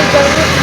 এই কারণে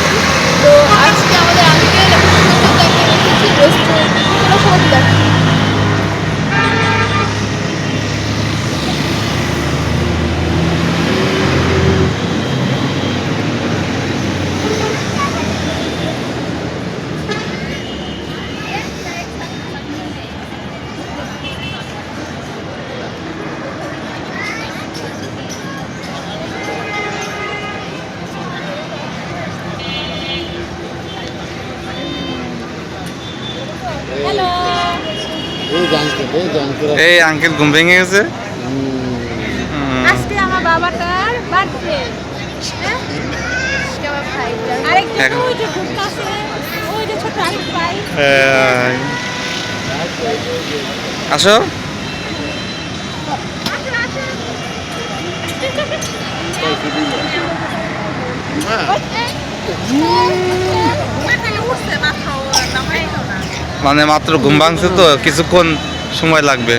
এই আঙ্কেল ঘুম ভেঙে গেছে। আজকে আমার বাবাটার বার্থডে আসো। মানে মাত্র ঘুম ভাঙছে তো কিছুক্ষণ সময় লাগবে।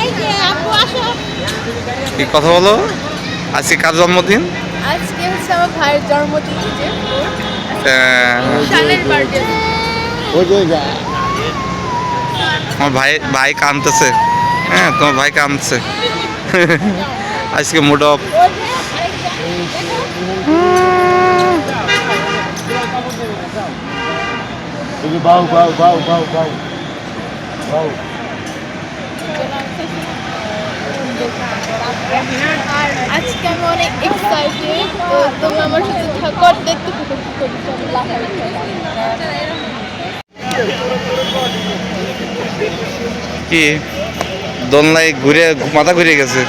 এই যে আপু আসো। কি কথা বলো? আজকে কার জন্মদিন? আজকে হচ্ছে আমার ভাইয়ের জন্মদিন এই যে। আহ, শানের বার্থডে ওই যে যা। আমার ভাই ভাই কাঁদতেছে হ্যাঁ তোমার ভাই কাঁদছে আজকে মুড অফ এই যে বাউ বাউ বাউ বাউ বাউ বাউ। আর আজকে আমি অনেক এক্সাইটেড তো তুমি আমার সাথে থাকো আর দেখতে থাকো। কি? কি দোলনায় ঘুরে মাথা ঘুরে গেছে?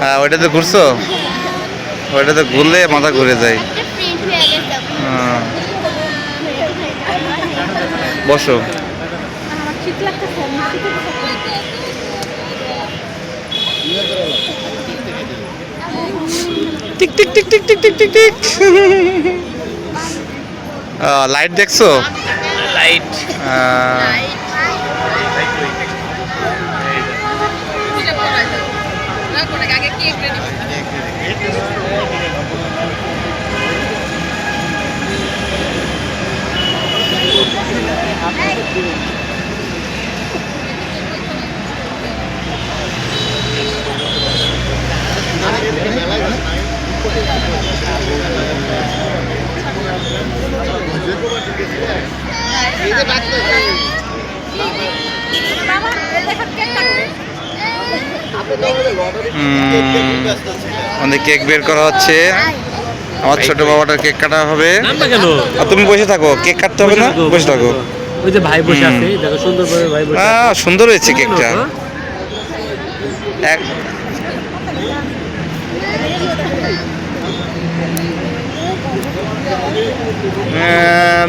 হ্যাঁ ওইটাতে ঘুরছো? ওইটাতে ঘুরলে মাথা ঘুরে যায়। হ্যাঁ। বসো। Tick tick tick tick tick tick tick tick. Light দেখছ? লাইট আমাদের কেক বের করা হচ্ছে। আমার ছোট বাবাটার কেক কাটা হবে। আর তুমি বসে থাকো কেক কাটতে হবে না? বসে থাকো। ওই যে ভাই বসে আছে দেখো সুন্দর করে ভাই বসে। সুন্দর হয়েছে কেকটা? এক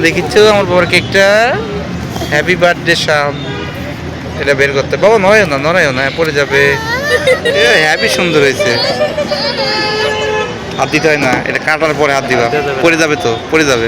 দেখিচ্ছ আমার বাবার কেকটা। হ্যাপি বার্থডে শাম। এটা বের করতে বাবা নয় না নড়াইও না পড়ে যাবে। হ্যাপি সুন্দর হয়েছে। হাত দিতে হয় না এটা কাটার পরে হাত দিবা। পড়ে যাবে তো পড়ে যাবে।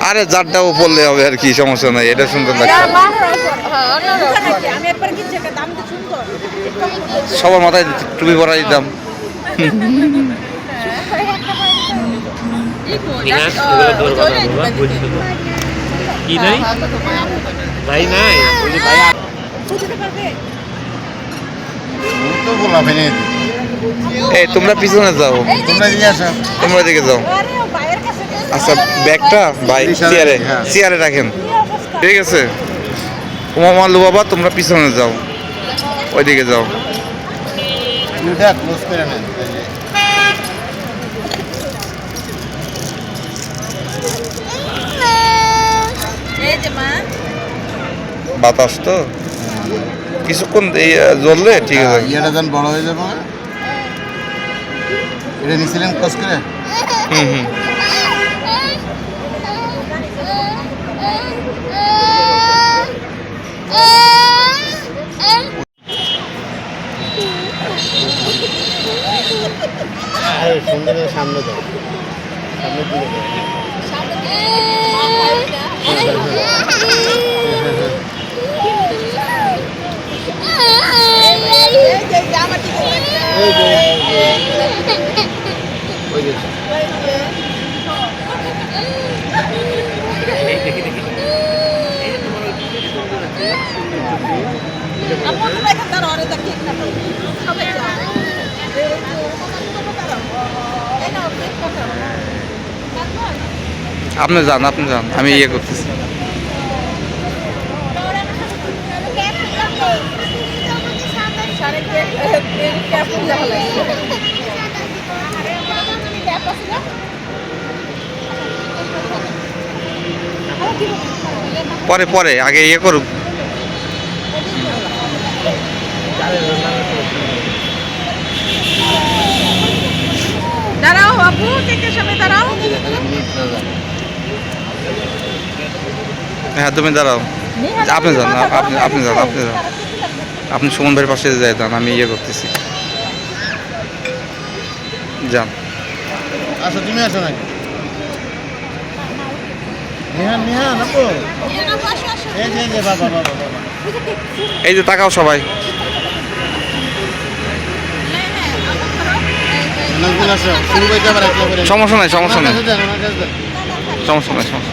আরে যারটা ও পড়লে হবে আর কি সমস্যা নাই এটা সুন্দর লাগছে সবার মাথায় টুপি পরা দিতাম। কি নাই? ভাই নাই? ভাই তো বলা এই তোমরা পিছনে যাও। তোমরা দিয়ে আসো। তোমরা দিকে যাও। আচ্ছা ব্যাগটা ভাই বিশাল, চেয়ারে হ্যাঁ। চেয়ারে রাখেন। ঠিক আছে? তোমার মাল্লু বাবা তোমরা পিছনে যাও। ওইদিকে যাও। বাতাস তো? কিছুক্ষণ এই জ্বললে ঠিক আছে। ইয়েটা যেন বড় হয়ে যাবে। না এটা নিছিলেন কস করে? হুম হুম। সুন্দর সামনে যাও সামনের দিকে যাও। এই যে, ওই যে আপনি যান আপনি যান আমি ইয়ে করতেছি। পরে পরে আগে ইয়ে করুক। কেকের সামনে দাঁড়াও। হ্যাঁ তুমি দাঁড়াও। আপনি যান আপনি আপনি যান আপনি যান। আপনি সুমন ভাইয়ের পাশে যাই যান আমি ইয়ে করতেছি। যান। আচ্ছা তুমি আসো নাকি? নিহান নিহান আপু। এই যে বাবা বাবা বাবা। এই যে তাকাও সবাই। সমস্যা নাই সমস্যা নাই। সমস্যা নাই সমস্যা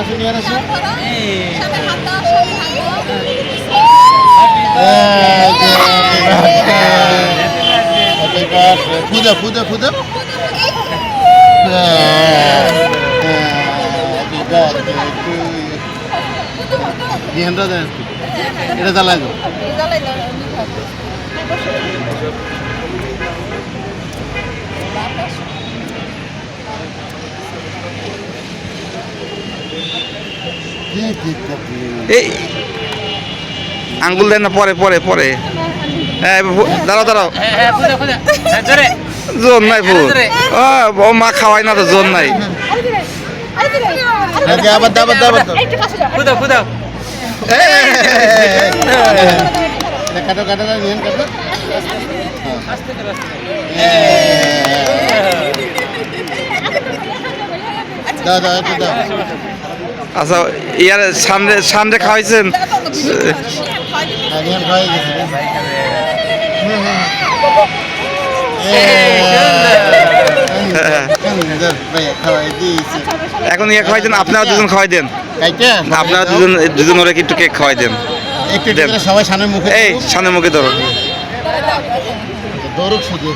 আসো নিহান আসো Happy birthday. এই আঙ্গুল দেন না পরে পরে পরে। হ্যাঁ দাঁড়াও দাঁড়াও। জোর নাই ভুল ও মা খাওয়াই না তো জোর নাই। আবার কাটো কাটো কাটো দাও দাও দাও। আচ্ছা ইয়ার সামনে সামনে খাওয়াইছেন? এখন ইয়ে খাওয়াই দেন আপনারা দুজন খাওয়াই দেন। আপনারা দুজন দুজন ওরা একটু কেক খাওয়াই দেন। সবাই সামনে মুখে এই সামনের মুখে ধরো দৌড়ক শুধু।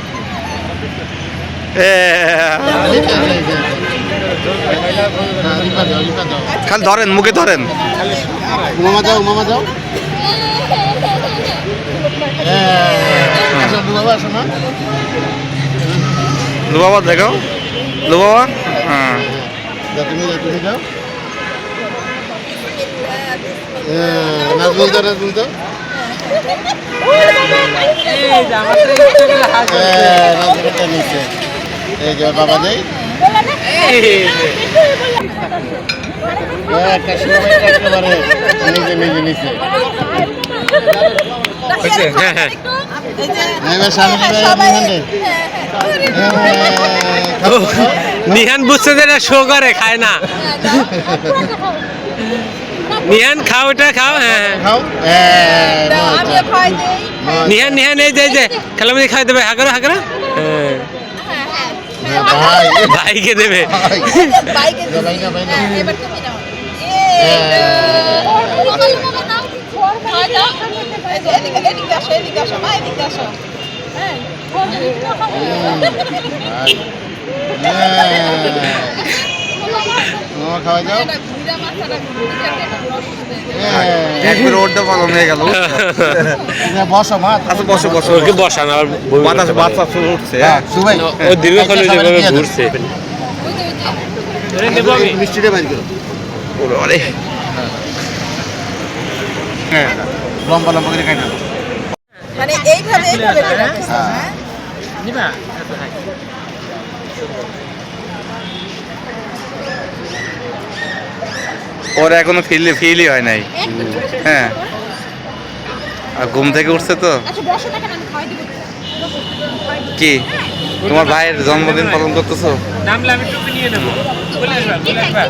খালি ধরেন মুখে ধরেন। মামা যাও মামা যাও। হ্যাঁ, আসো বাবা আসো না লু বাবা দেখো। লু বাবা হ্যাঁ তুমি যাও তুমি যাও। হ্যাঁ, নাজমুল দাও নাজমুল দাও হ্যাঁ, নাজমুলটা নিচে। এই যে বাবা দেই হ্যাঁ, একটা সময় একেবারে নিজে নিজে নিচে হ্যাঁ হ্যাঁ এবার সামনে যাবে নিহান্ডে নিহান বুঝছে যে শো করে খায় না। নিহান খাও এটা খাও হ্যাঁ হ্যাঁ। হ্যাঁ। নিহান নিহান এই যে খেলামতি খাই দেবে। হাগরা হাগরা ভাই। ভাইকে দেবে। ভাইকে। এবার তুমি নাও। এদিকে হ্যাঁ। হ্যাঁ। মামা। একবার ওরটা গেল। বসো মা আচ্ছা বসো বসো। ওকে বসান আবার বাতাস বাতাস উঠছে। হ্যাঁ হ্যাঁ সুবাই। ও দীর্ঘক্ষণ যেভাবে সাবান দিয়ে দাও। ঘুরছে। মিষ্টিটা বাইর করো। ওরে হ্যাঁ লম্বা লম্বা করে কাটা মানে এইভাবে এইভাবে। হ্যাঁ। নিবা? ওর এখনও ফিল ফিলই হয় নাই। হ্যাঁ। আর ঘুম থেকে উঠছে তো? কি? তোমার ভাইয়ের জন্মদিন পালন করতেছো? নামলে আমি টুপি নিয়ে নেব। বলে আসবা বলে আসবা।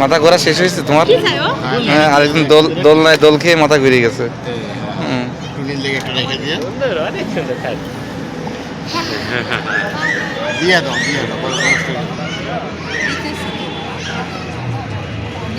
মাথা ঘোরা শেষ হয়েছে তোমার? হ্যাঁ আরেকদিন দোল দোল নাই দোল খেয়ে মাথা ঘুরে গেছে। হুম। টুনির লেগে একটা রেখে দিয়ে সুন্দর অনেক সুন্দর খাই। দিয়ে দাও দিয়ে দাও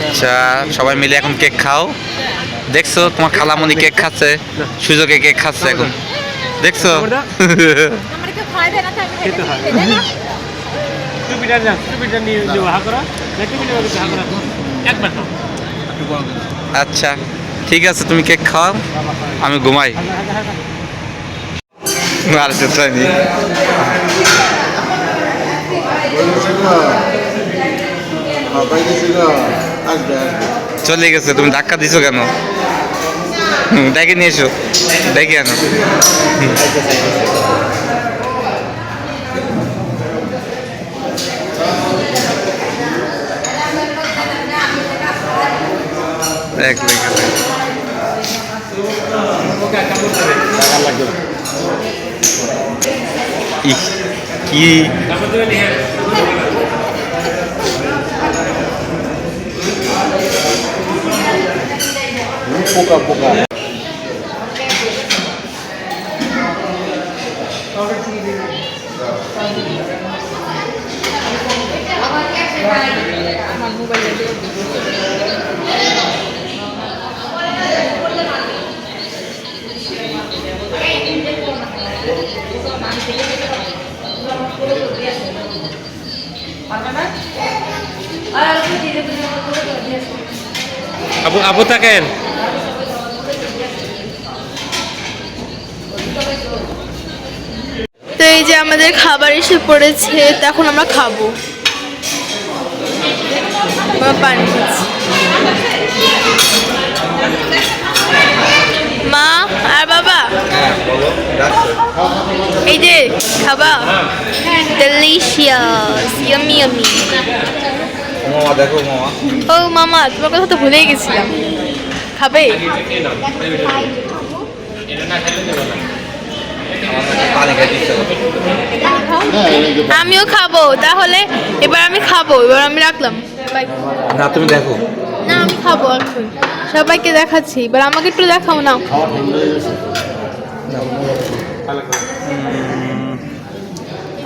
আচ্ছা সবাই মিলে এখন কেক খাও। দেখছ তোমার খালামণি কেক খাচ্ছে সুযোগে কেক খাচ্ছে এখন। দেখছ। আচ্ছা ঠিক আছে তুমি কেক খাও আমি ঘুমাই। আর চলে গেছে তুমি ধাক্কা দিছো কেন? ডেকে নিয়ে এসো ডেকে আনো। এক ইহ, কি? পোকা পোকা আবু আবু তাকেন তো এই যে আমাদের খাবার এসে পড়েছে তখন আমরা খাব। মা, আর বাবা? এই যে, খাবা? ডেলিশিয়াস ইয়ামি ও মামা, তোমার কথা তো ভুলেই গেছিলাম। খাবে? খাইতে হ্যাঁ এই যে আমিও খাব তাহলে এবার আমি খাব এবার আমি রাখলাম। না তুমি দেখো। না আমি খাব এখন। সবাইকে দেখাচ্ছি এবার আমাকে একটু দেখাও না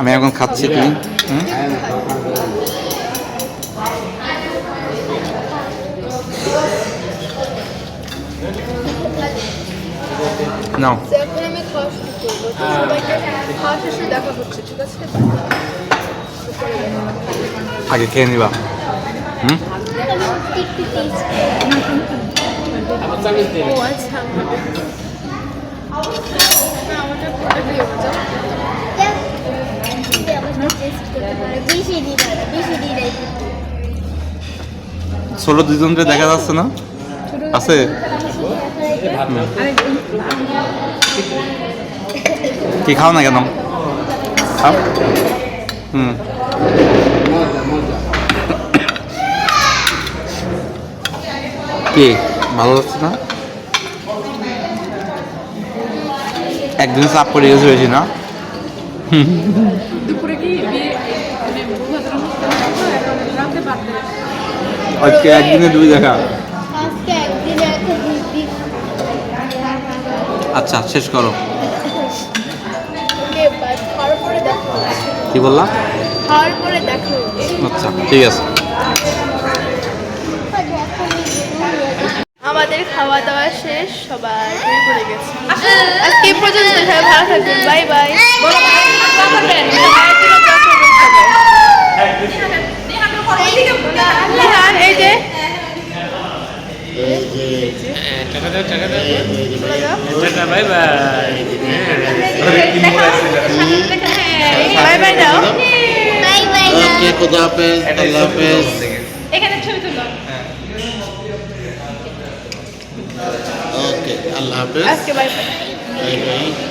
আমি এখন খাচ্ছি তুমি? হুম? নাও। আগে খেয়ে নিবা। হুম? ষোলো দুজনকে দেখা যাচ্ছে না? আছে? কি খাও না কেন? খাও। হুম। কি ভালো লাগছে না? একদিন চাপ পড়ে গেছে বেশি না? আজকে একদিনে দুই দেখা। আজকে একদিনে দুই দিন। আচ্ছা শেষ করো। কি বললা? আচ্ছা ঠিক আছে। আমাদের খাওয়া দাওয়া শেষ সবাই গেছে। আজকে পর্যন্ত সবাই ভালো থাকবেন। Bye bye. এই যে। টাকা দাও টাকা দাও টাকা বাই বাই। ওকে খুদা হাফেজ আল্লাহ হাফেজ। এখানে ছবি তুলো ওকে আল্লাহ হাফেজ। আজকে বাই বাই বাই বাই